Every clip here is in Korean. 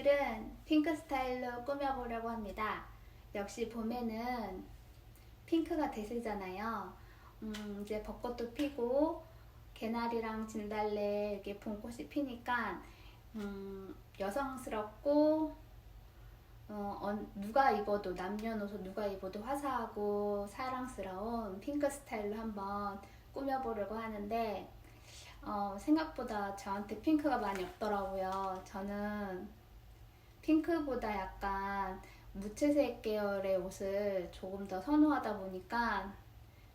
오늘은 핑크 스타일로 꾸며보려고 합니다. 역시 봄에는 핑크가 대세잖아요. 음, 이제 벚꽃도 피고 개나리랑 진달래 이렇게 봄꽃이 피니까 음, 여성스럽고 어, 어, 누가 입어도 남녀노소 누가 입어도 화사하고 사랑스러운 핑크 스타일로 한번 꾸며보려고 하는데 어, 생각보다 저한테 핑크가 많이 없더라고요. 저는 핑크보다 약간 무채색 계열의 옷을 조금 더 선호하다 보니까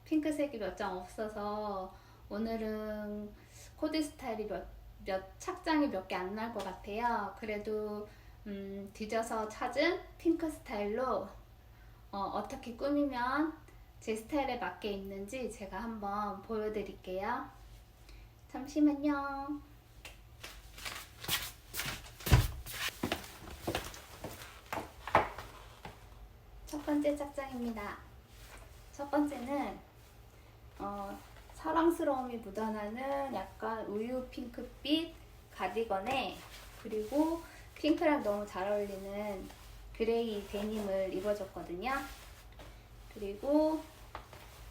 핑크색이 몇 장 없어서 오늘은 코디 스타일이 몇, 몇 착장이 몇 개 안 날 것 같아요. 그래도 음, 뒤져서 찾은 핑크 스타일로 어, 떻게 꾸미면 제 스타일에 맞게 입는지 제가 한번 보여드릴게요. 잠시만요. 첫 번째 착장입니다. 첫 번째는 어, 사랑스러움이 묻어나는 약간 우유 핑크빛 가디건에 그리고 핑크랑 너무 잘 어울리는 그레이 데님을 입어줬거든요. 그리고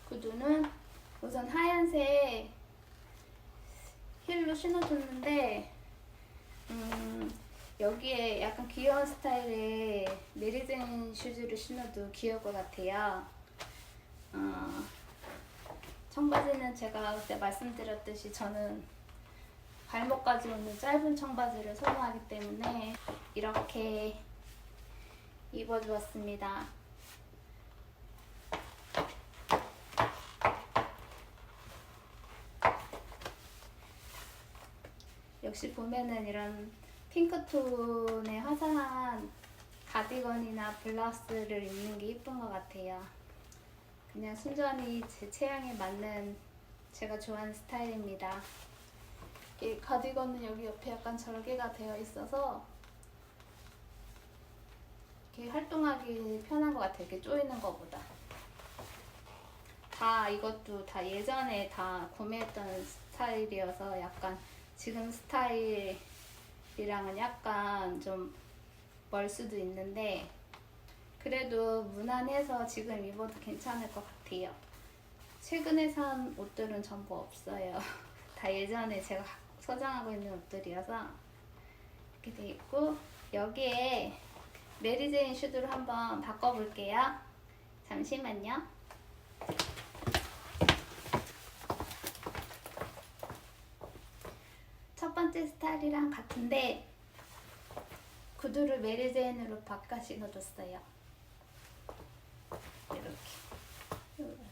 구두는 우선 하얀색 힐로 신어줬는데 음, 여기에 약간 귀여운 스타일의 메리젠 슈즈를 신어도 귀여울 것 같아요. 어, 청바지는 제가 그때 말씀드렸듯이 저는 발목까지 오는 짧은 청바지를 선호하기 때문에 이렇게 입어주었습니다. 역시 봄에는 이런 핑크톤의 화사한 가디건이나 블라우스를 입는 게 예쁜 것 같아요. 그냥 순전히 제 체형에 맞는 제가 좋아하는 스타일입니다. 이 가디건은 여기 옆에 약간 절개가 되어 있어서 이렇게 활동하기 편한 것 같아요. 이렇게 조이는 것보다. 다 이것도 다 예전에 다 구매했던 스타일이어서 약간 지금 스타일 이랑은 약간 좀 멀 수도 있는데 그래도 무난해서 지금 입어도 괜찮을 것 같아요. 최근에 산 옷들은 전부 없어요. 다 예전에 제가 소장하고 있는 옷들이어서 이렇게 돼 있고 여기에 메리제인 슈즈로 한번 바꿔볼게요. 잠시만요. 첫 번째 스타일이랑 같은데 구두를 메리제인으로 바꿔 신어줬어요. 이렇게 이렇게.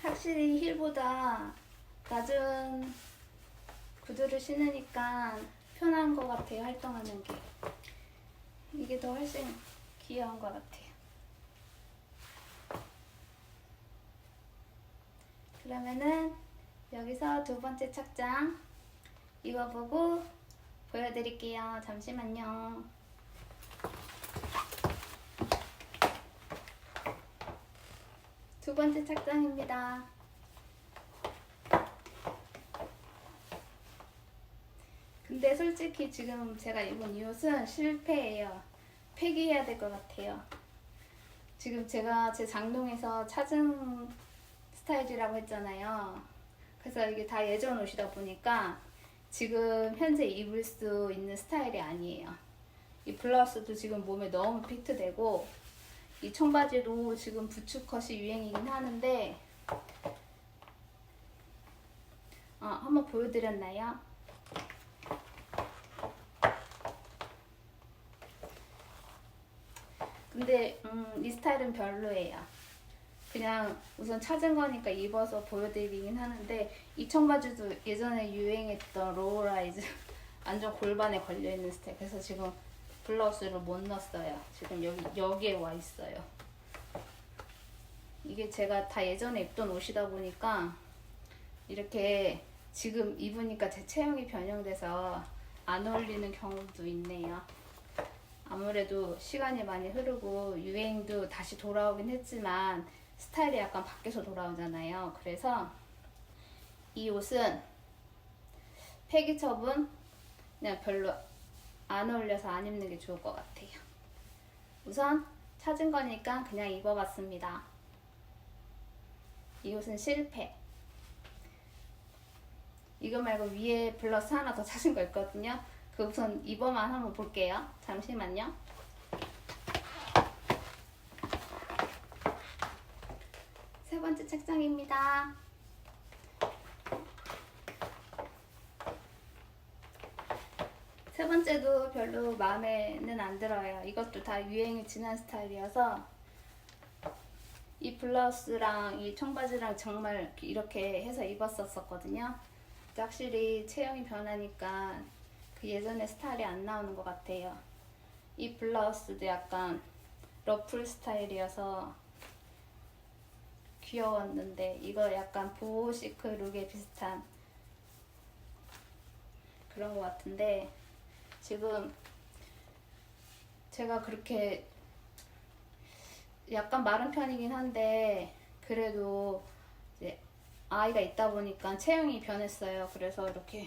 확실히 힐보다 낮은 구두를 신으니까 편한 것 같아요. 활동하는 게 이게 더 훨씬 귀여운 것 같아요. 그러면은 여기서 두 번째 착장 입어보고 보여드릴게요. 잠시만요. 두 번째 착장입니다. 근데 솔직히 지금 제가 입은 이 옷은 실패예요. 폐기해야 될 것 같아요. 지금 제가 제 장롱에서 찾은 스타일이라고 했잖아요. 그래서 이게 다 예전 옷이다 보니까 지금 현재 입을 수 있는 스타일이 아니에요. 이 블라우스도 지금 몸에 너무 피트되고 이 청바지도 지금 부츠컷이 유행이긴 하는데 어, 한번 보여드렸나요? 근데 음, 이 스타일은 별로예요. 그냥 우선 찾은 거니까 입어서 보여드리긴 하는데 이 청바지도 예전에 유행했던 로우라이즈 완전 골반에 걸려있는 스타일. 그래서 지금 블라우스를 못 넣었어요. 지금 여기 여기에 와 있어요. 이게 제가 다 예전에 입던 옷이다 보니까 이렇게 지금 입으니까 제 체형이 변형돼서 안 어울리는 경우도 있네요. 아무래도 시간이 많이 흐르고 유행도 다시 돌아오긴 했지만 스타일이 약간 바뀌어서 돌아오잖아요. 그래서 이 옷은 폐기처분 그냥 별로 안 어울려서 안 입는 게 좋을 것 같아요. 우선 찾은 거니까 그냥 입어봤습니다. 이 옷은 실패. 이거 말고 위에 블러스 하나 더 찾은 거 있거든요. 그 우선 입어만 한번 볼게요. 잠시만요. 세 번째 책장입니다. 세 번째도 별로 마음에는 안 들어요. 이것도 다 유행이 지난 스타일이어서 이 블라우스랑 이 청바지랑 정말 이렇게 해서 입었었거든요. 확실히 체형이 변하니까 그 예전의 스타일이 안 나오는 것 같아요. 이 블라우스도 약간 러플 스타일이어서 귀여웠는데 이거 약간 보호시크 룩에 비슷한 그런 것 같은데 지금 제가 그렇게 약간 마른 편이긴 한데 그래도 이제 아이가 있다 보니까 체형이 변했어요. 그래서 이렇게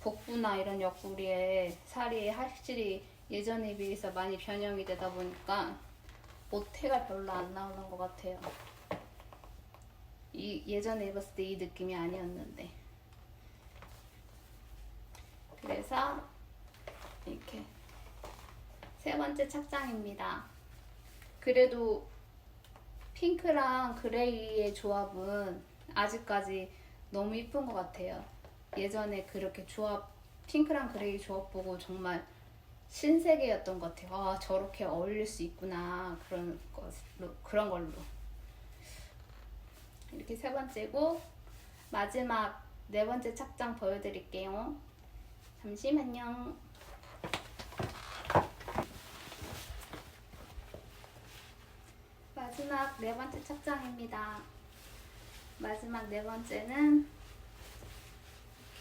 복부나 이런 옆구리에 살이 확실히 예전에 비해서 많이 변형이 되다 보니까 모태가 별로 안 나오는 것 같아요. 이 예전에 입었을 때 이 느낌이 아니었는데 그래서 이렇게 세 번째 착장입니다. 그래도 핑크랑 그레이의 조합은 아직까지 너무 이쁜 것 같아요. 예전에 그렇게 조합 핑크랑 그레이 조합 보고 정말 신세계였던 것 같아요. 아 저렇게 어울릴 수 있구나 그런 것로 그런 걸로 이렇게 세 번째고 마지막 네 번째 착장 보여드릴게요. 잠시만요. 마지막 네 번째 착장입니다. 마지막 네 번째는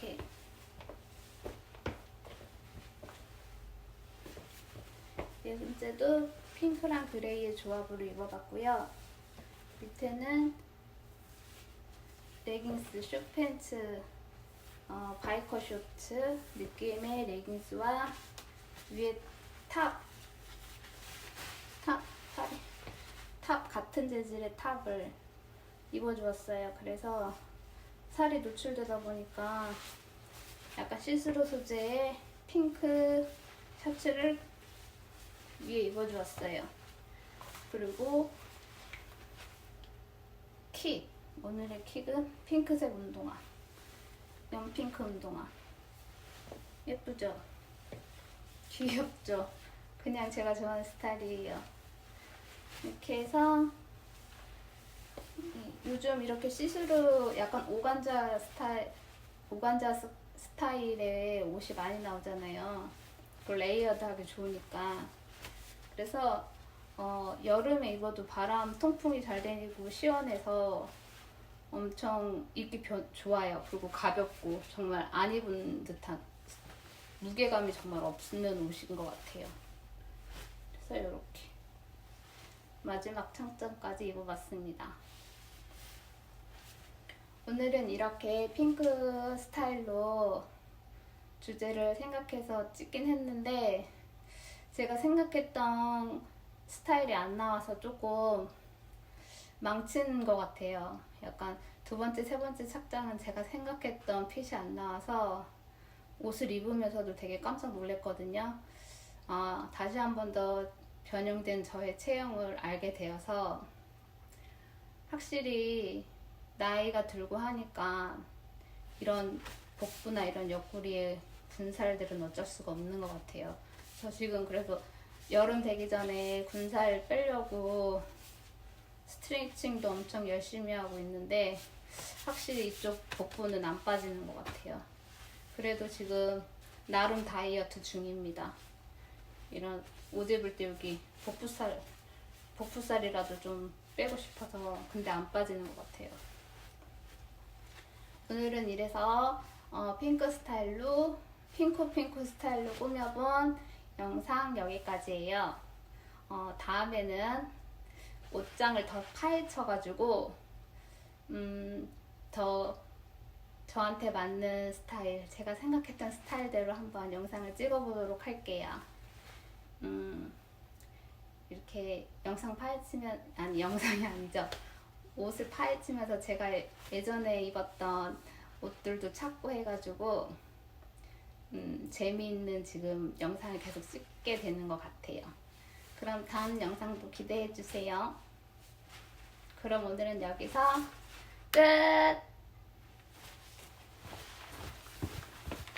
이렇게 네 번째도 핑크랑 그레이의 조합으로 입어봤고요. 밑에는 레깅스, 숏팬츠, 어, 바이커 쇼츠 느낌의 레깅스와 위에 탑, 탑, 탑, 탑 같은 재질의 탑을 입어주었어요. 그래서 살이 노출되다 보니까 약간 시스루 소재의 핑크 셔츠를 위에 입어주었어요. 그리고 킥 오늘의 킥은 핑크색 운동화 연핑크 운동화 예쁘죠? 귀엽죠? 그냥 제가 좋아하는 스타일이에요. 이렇게 해서 이- 요즘 이렇게 시스루 약간 오간자 스타일 오간자 스- 스타일의 옷이 많이 나오잖아요. 그 레이어드 하기 좋으니까. 그래서 어, 여름에 입어도 바람 통풍이 잘 되고 시원해서 엄청 입기 벼- 좋아요. 그리고 가볍고 정말 안 입은 듯한 무게감이 정말 없는 옷인 것 같아요. 그래서 이렇게 마지막 창점까지 입어봤습니다. 오늘은 이렇게 핑크 스타일로 주제를 생각해서 찍긴 했는데 제가 생각했던 스타일이 안 나와서 조금 망친 것 같아요. 약간 두 번째, 세 번째 착장은 제가 생각했던 핏이 안 나와서 옷을 입으면서도 되게 깜짝 놀랐거든요. 아, 다시 한 번 더 변형된 저의 체형을 알게 되어서 확실히 나이가 들고 하니까 이런 복부나 이런 옆구리의 군살들은 어쩔 수가 없는 것 같아요. 저 지금 그래서 여름 되기 전에 군살 빼려고 스트레칭도 엄청 열심히 하고 있는데 확실히 이쪽 복부는 안 빠지는 것 같아요. 그래도 지금 나름 다이어트 중입니다. 이런 옷 입을 때 여기 복부살 복부살이라도 좀 빼고 싶어서 근데 안 빠지는 것 같아요. 오늘은 이래서 어, 핑크 스타일로 핑크 핑크 스타일로 꾸며본 영상 여기까지예요. 어, 다음에는 옷장을 더 파헤쳐가지고 음, 더 저한테 맞는 스타일, 제가 생각했던 스타일대로 한번 영상을 찍어보도록 할게요. 음, 이렇게 영상 파헤치면, 아니, 영상이 아니죠. 옷을 파헤치면서 제가 예전에 입었던 옷들도 찾고 해가지고, 음, 재미있는 지금 영상을 계속 찍게 되는 것 같아요. 그럼 다음 영상도 기대해 주세요. 그럼 오늘은 여기서 끝!